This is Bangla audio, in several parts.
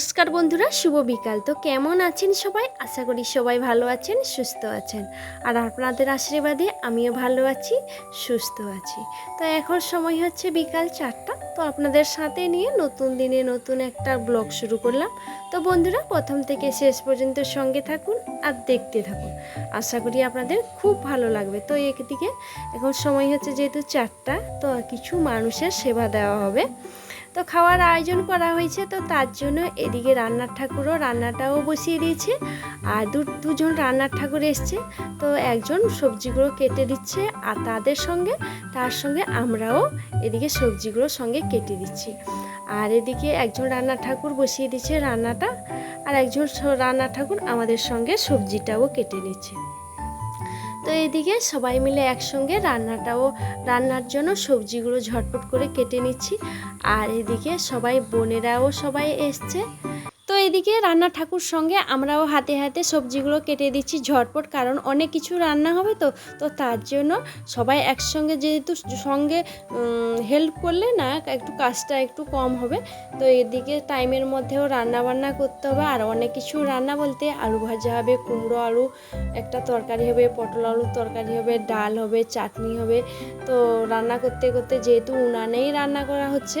নমস্কার বন্ধুরা, শুভ বিকাল। তো কেমন আছেন সবাই? আশা করি সবাই ভালো আছেন, সুস্থ আছেন। আর আপনাদের আশীর্বাদে আমিও ভালো আছি, সুস্থ আছি। তো এখন সময় হচ্ছে বিকাল চারটা। তো আপনাদের সাথে নিয়ে নতুন দিনে নতুন একটা ব্লগ শুরু করলাম। তো বন্ধুরা, প্রথম থেকে শেষ পর্যন্ত সঙ্গে থাকুন আর দেখতে থাকুন। আশা করি আপনাদের খুব ভালো লাগবে। তো একদিকে এখন সময় হচ্ছে যেহেতু চারটা, তো কিছু মানুষের সেবা দেওয়া হবে। তো খাওয়ার আয়োজন করা হয়েছে, তো তার জন্য এদিকে রান্নার ঠাকুরও রান্নাটাও বসিয়ে দিয়েছে। আর দু, দুজন রান্নার ঠাকুর এসছে, তো একজন সবজিগুলো কেটে দিচ্ছে আর তাদের সঙ্গে, তার সঙ্গে আমরাও এদিকে সবজিগুলোর সঙ্গে কেটে দিচ্ছি। আর এদিকে একজন রান্নার ঠাকুর বসিয়ে দিচ্ছে রান্নাটা, আর একজন রান্নার ঠাকুর আমাদের সঙ্গে সবজিটাও কেটে নিচ্ছে। তো এদিকে সবাই মিলে একসঙ্গে রান্নাটাও রান্নার জন্য সবজিগুলো ঝটপট করে কেটে নিচ্ছি। আর এদিকে সবাই বোনেরাও সবাই এসছে। তো এদিকে রান্না ঠাকুর সঙ্গে আমরাও হাতে হাতে সবজিগুলো কেটে দিচ্ছি ঝটপট, কারণ অনেক কিছু রান্না হবে তো তো তার জন্য সবাই একসঙ্গে যেহেতু সঙ্গে হেল্প করলে না একটু কাজটা একটু কম হবে। তো এদিকে টাইমের মধ্যেও রান্না বান্না করতে হবে, আর অনেক কিছু রান্না বলতে আলু ভাজা হবে, কুমড়ো আলু, একটা তরকারি হবে, পটল আলুর তরকারি হবে, ডাল হবে, চাটনি হবে। তো রান্না করতে করতে যেহেতু উনানেই রান্না করা হচ্ছে,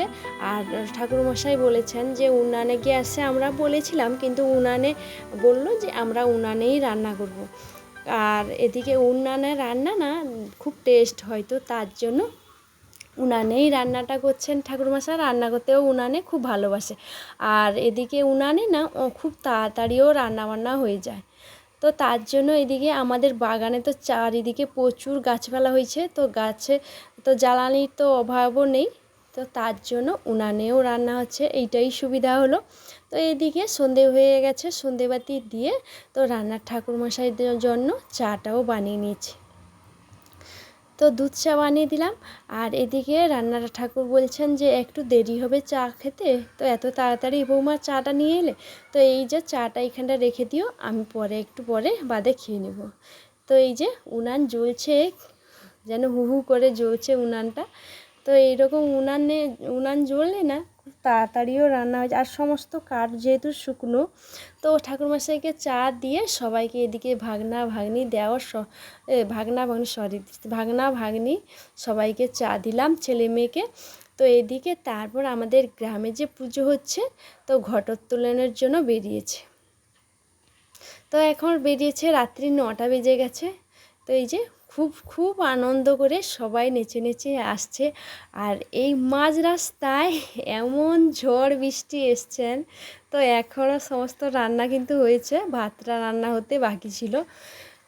আর ঠাকুরমশাই বলেছেন যে উনানে গ্যাসে আমরা বলেছিলাম, কিন্তু উনানে বলল যে আমরা উনানেই রান্না করব। আর এদিকে উনানে রান্না না খুব টেস্ট হয়, তো তার জন্য উনানেই রান্নাটা করছেন ঠাকুরমশাই। রান্না করতেও উনানে খুব ভালোবাসে। আর এদিকে উনানে না খুব তাড়াতাড়িও রান্না বান্না হয়ে যায়। তো তার জন্য এদিকে আমাদের বাগানে তো চারিদিকে প্রচুর গাছপালা হয়েছে, তো গাছে তো জ্বালানির তো অভাবও নেই। তো তার জন্য উনানেও রান্না হচ্ছে, এইটাই সুবিধা হলো। তো এদিকে সন্ধে হয়ে গেছে সন্ধেবাতি দিয়ে তো রান্নার ঠাকুরমশাইদের জন্য চাটাও বানিয়ে নিয়েছি। তো দুধ চা বানিয়ে দিলাম আর এদিকে রান্নার ঠাকুর বলছেন যে একটু দেরি হবে চা খেতে, তো এত তাড়াতাড়ি বৌমা চাটা নিয়ে এলে, তো এই যে চাটা এখানটা রেখে দিও, আমি পরে একটু পরে বাদে খেয়ে নেব। তো এই যে উনান জ্বলছে, যেন হু হু করে জ্বলছে উনানটা তো এইরকম উনানে, উনান জ্বললে না খুব তাড়াতাড়িও রান্না হয় আর সমস্ত কাঠ যেহেতু শুকনো, তো ঠাকুরমশাইকে চা দিয়ে সবাইকে এদিকে ভাগনা ভাগ্নি দেওয়ার ভাগনা ভাগ্নি সরি ভাগনা ভাগ্নি সবাইকে চা দিলাম ছেলে মেয়েকে। তো এদিকে তারপর আমাদের গ্রামে যে পুজো হচ্ছে, তো ঘটোত্তোলনের জন্য বেরিয়েছে। তো এখন বেরিয়েছে রাত্রি নটা বেজে গেছে। তো এই যে খুব খুব আনন্দ করে সবাই নেচে নেচে আসছে। আর এই মাঝ রাস্তায় এমন ঝড় বৃষ্টি এসছেন, তো এখনও সমস্ত রান্না কিন্তু হয়েছে, ভাতটা রান্না হতে বাকি ছিল।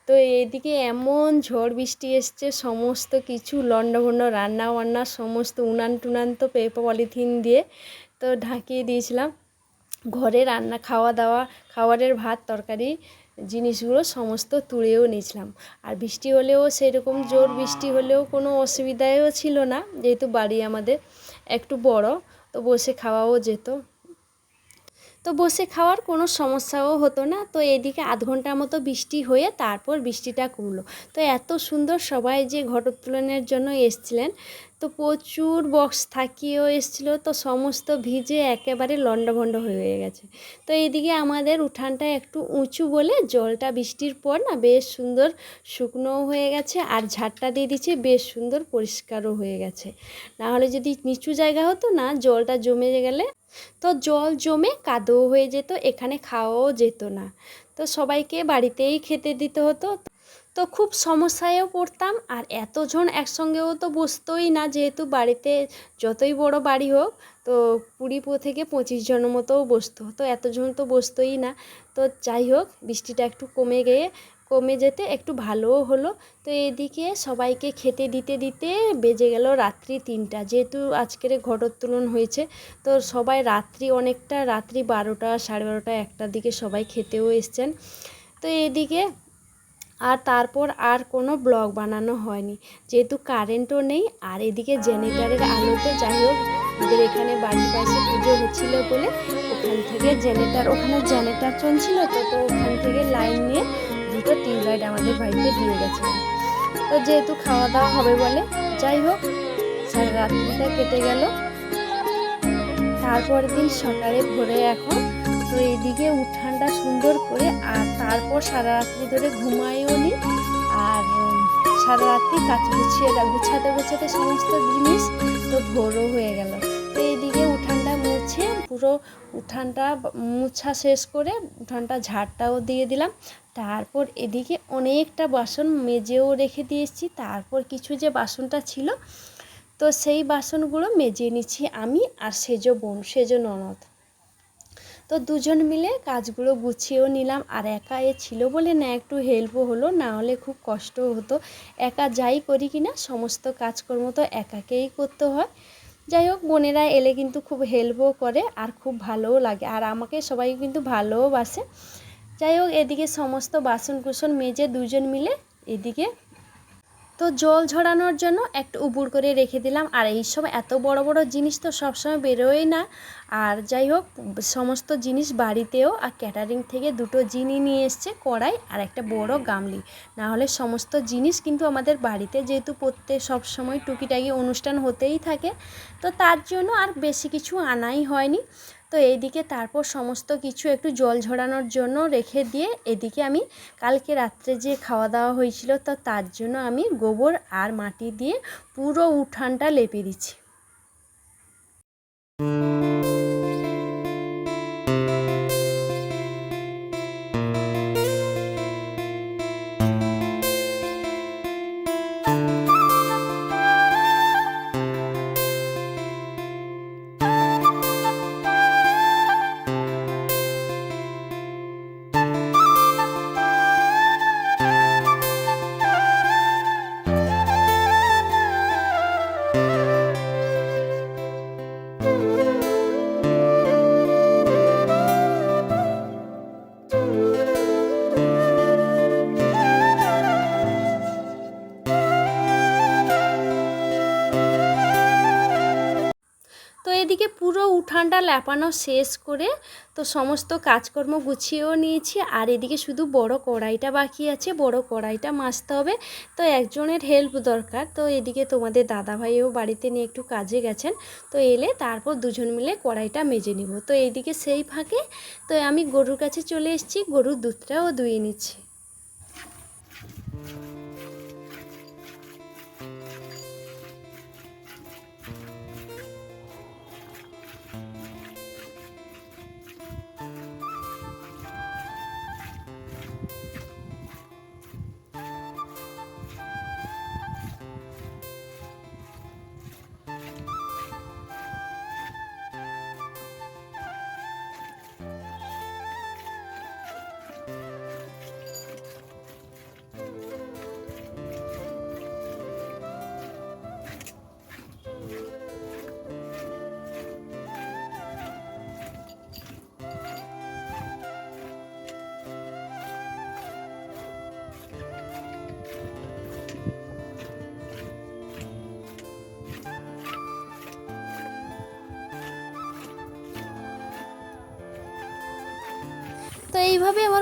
তো এদিকে এমন ঝড় বৃষ্টি এসছে, সমস্ত কিছু লণ্ডভণ্ড রান্না বান্না সমস্ত উনান টুনান তো পেপার পলিথিন দিয়ে তো ঢাকিয়ে দিয়েছিলাম। ঘরে রান্না, খাওয়া দাওয়া, খাবারের ভাত, তরকারি জিনিসগুলো সমস্ত তুলেও নিয়েছিলাম। আর বৃষ্টি হলেও সেরকম জোর বৃষ্টি হলেও কোনো অসুবিধাও ছিল না, যেহেতু বাড়ি আমাদের একটু বড়, তো বসে খাওয়াও যেত। তো বসে খাওয়ার কোনো সমস্যাও হতো না। তো এদিকে আধ ঘণ্টার মতো বৃষ্টি হয়ে তারপর বৃষ্টিটা কমলো। তো এত সুন্দর সবাই যে ঘটোত্তোলনের জন্য এসছিলেন, তো প্রচুর বক্স থাকিয়েও এসছিল। তো সমস্ত ভিজে একেবারে লণ্ডভণ্ড হয়ে গেছে। তো এদিকে আমাদের উঠানটা একটু উঁচু বলে জলটা বৃষ্টির পর না বেশ সুন্দর শুকনোও হয়ে গেছে আর ঝাড়টা দিয়ে দিচ্ছে বেশ সুন্দর পরিষ্কারও হয়ে গেছে। নাহলে যদি নিচু জায়গা হতো না, জলটা জমে গেলে তো জল জমে কাদো হয়ে যেত, এখানে খাওয়াও যেত না। তো সবাইকে বাড়িতেই খেতে দিতে হতো। তো খুব সমস্যায়ও পড়তাম, আর এতজন একসঙ্গেও তো বসতোই না, যেহেতু বাড়িতে যতই বড় বাড়ি হোক, তো কুড়ি পো থেকে পঁচিশ জনের মতোও বসতো। তো এতজন তো বসতোই না। তো যাই হোক, বৃষ্টিটা একটু কমে গিয়ে কমে যেতে একটু ভালোও হলো। তো এদিকে সবাইকে খেতে দিতে দিতে বেজে গেল রাত্রি তিনটা। যেহেতু আজকের ঘটোত্তোলন হয়েছে, তো সবাই রাত্রি অনেকটা, রাত্রি বারোটা, সাড়ে বারোটা, একটার দিকে সবাই খেতেও এসছেন। তো এদিকে আর তারপর আর কোনো ব্লগ বানানো হয়নি। যেহেতু কারেন্টও নেই, আর এদিকে জেনারেটারের আলোতে যাই হোক, আমাদের এখানে বাড়ির পাশে পুজো হচ্ছিল বলে ওখান থেকে জেনারেটার ওখানে জেনারেটার চলছিল তো তো ওখান থেকে লাইন নিয়ে দুটো টিউবলাইট আমাদের বাড়িতে দিয়ে গেছে। তো যেহেতু খাওয়া দাওয়া হবে বলে, যাই হোক সারা রাত্রিটা কেটে গেল। তারপরের দিন সকালে ভোরে এখন তো এদিকে উঠানটা সুন্দর করে, আর তারপর সারা রাত্রি ধরে ঘুমাইও নি। আর সারা রাত্রি কাজ গুছিয়ে গুছাতে গুছাতে সমস্ত জিনিস তো ভোরও হয়ে গেল। তো এইদিকে উঠানটা মুছে, পুরো উঠানটা মুছা শেষ করে উঠানটা ঝাড়টাও দিয়ে দিলাম। তারপর এদিকে অনেকটা বাসন মেজেও রেখে দিয়েছি। তারপর কিছু যে বাসনটা ছিল, তো সেই বাসনগুলো মেজে নিচ্ছি আমি আর সেজো বোন, সেজো ননদ। তো দুজন মিলে কাজগুলো গুছিয়েও নিলাম। আর একা এ ছিল বলে না একটু হেল্পও হলো, না হলে খুব কষ্ট হতো। একা যাই করি কি না সমস্ত কাজকর্ম তো একাকেই করতে হয়। যাই হোক, বোনেরা এলে কিন্তু খুব হেল্পও করে আর খুব ভালোও লাগে। আর আমাকে সবাই কিন্তু ভালোও বাসে। যাই হোক, এদিকে সমস্ত বাসন কুসন মেজে দুজন মিলে এদিকে। তো জল ঝরানোর জন্য একটু উবুর করে রেখে দিলাম। আর এইসব এত বড় বড় জিনিস তো সবসময় বেরোয় না। আর যাই হোক, সমস্ত জিনিস বাড়িতেও আর ক্যাটারিং থেকে দুটো জিনি নিয়ে এসছে, কড়াই আর একটা বড় গামলি। না হলে সমস্ত জিনিস কিন্তু আমাদের বাড়িতে যেহেতু প্রত্যেক সবসময় টুকিটাকি অনুষ্ঠান হতেই থাকে, তো তার জন্য আর বেশি কিছু আনাই হয়নি। তো এইদিকে তারপর সমস্ত কিছু একটু জল ঝরানোর জন্য রেখে দিয়ে এদিকে আমি কালকে রাত্রে যে খাওয়া দাওয়া হয়েছিল, তো তার জন্য আমি গোবর আর মাটি দিয়ে পুরো উঠানটা লেপে দিচ্ছি। এদিকে পুরো উঠানটা ল্যাপানো শেষ করে তো সমস্ত কাজকর্ম গুছিয়েও নিয়েছি। আর এদিকে শুধু বড় কড়াইটা বাকি আছে, বড় কড়াইটা মাজতে হবে। তো একজনের হেল্প দরকার। তো এদিকে তোমাদের দাদাভাইও বাড়িতে নিয়ে একটু কাজে গেছেন। তো এলে তারপর দুজন মিলে কড়াইটা মেজে নিব। তো এইদিকে সেই ফাঁকে তো আমি গরুর কাছে চলে এসেছি। গরুর দুধটাও দুয়ে নিচ্ছি।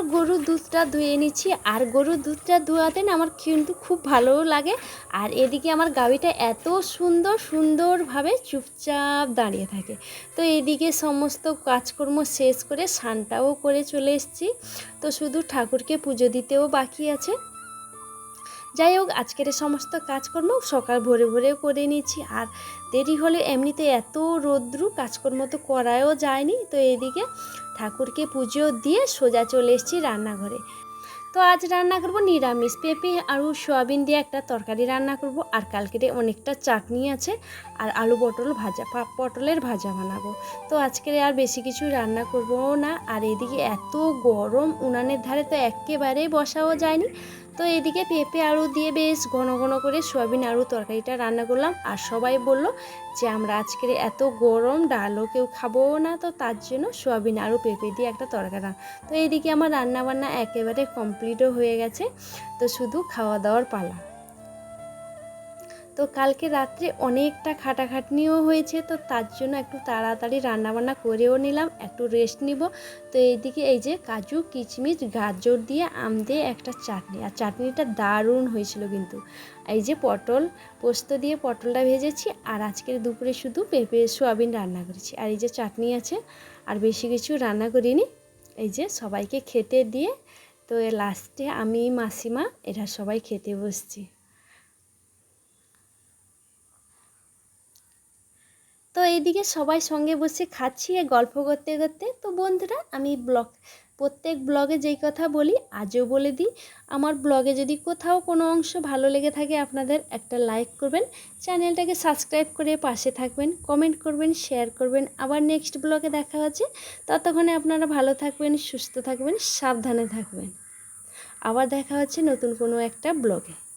আমার গরুর দুধটা ধুয়ে নিচ্ছি, আর গরুর দুধটা ধোয়াতে না আমার কিন্তু খুব ভালোও লাগে। আর এদিকে আমার গাভিটা এত সুন্দর, সুন্দরভাবে চুপচাপ দাঁড়িয়ে থাকে। তো এদিকে সমস্ত কাজকর্ম শেষ করে স্নানটাও করে চলে এসেছি। তো শুধু ঠাকুরকে পুজো দিতেও বাকি আছে। যাই হোক, আজকের সমস্ত কাজকর্ম সকাল ভোরে ভোরেও করে নিচ্ছি আর দেরি হলে এমনিতে এত রোদ্রু কাজকর্ম তো করাও যায়নি। তো এদিকে ঠাকুরকে পুজো দিয়ে সোজা চলে এসেছি রান্নাঘরে। তো আজ রান্না করব নিরামিষ পেঁপে আর সোয়াবিন দিয়ে একটা তরকারি রান্না করব। আর কালকের অনেকটা চাটনি আছে। আর আলু পটল ভাজা পটলের ভাজা বানাবো। তো আজকের আর বেশি কিছু রান্না করব না। আর এদিকে এত গরম, উনানের ধারে তো একেবারেই বসাও যায়নি। তো এদিকে পেঁপে আলু দিয়ে বেশ ঘন ঘন করে সয়াবিন আলু তরকারিটা রান্না করলাম। আর সবাই বলল যে, আমরা আজকের এত গরম, ডালও কেউ খাব না। তো তার জন্য সয়াবিন আলু, পেঁপে দিয়ে একটা তরকারি তো এদিকে আমার রান্নাবান্না একেবারে কমপ্লিটও হয়ে গেছে। তো শুধু খাওয়া দাওয়ার পালা। তো কালকে রাত্রে অনেকটা খাটাখাটনিও হয়েছে, তো তার জন্য একটু তাড়াতাড়ি রান্নাবান্না করেও নিলাম, একটু রেস্ট নিব। তো এইদিকে এই যে কাজু, কিচমিচ, গাজর দিয়ে আম দিয়ে একটা চাটনি, আর চাটনিটা দারুণ হয়েছিল কিন্তু। এই যে পটল, পোস্ত দিয়ে পটলটা ভেজেছি, আর আজকের দুপুরে শুধু পেঁপে, সোয়াবিন রান্না করেছি। আর এই যে চাটনি আছে, আর বেশি কিছু রান্না করিনি, এই যে সবাইকে খেতে দিয়ে, তো লাস্টে আমি, মাসিমা, এরা সবাই খেতে বসছি। তো এইদিকে সবাই সঙ্গে বসে খাচ্ছি গল্প করতে করতে। তো বন্ধুরা, আমি ব্লগ, প্রত্যেক ব্লগে যেই কথা বলি, আজও বলে দিই, আমার ব্লগে যদি কোথাও কোনো অংশ ভালো লেগে থাকে, আপনাদের একটা লাইক করবেন, চ্যানেলটাকে সাবস্ক্রাইব করে পাশে থাকবেন কমেন্ট করবেন শেয়ার করবেন। আবার নেক্সট ব্লগে দেখা হচ্ছে, ততক্ষণে আপনারা ভালো থাকবেন, সুস্থ থাকবেন, সাবধানে থাকবেন। আবার দেখা হচ্ছে নতুন কোনো একটা ব্লগে।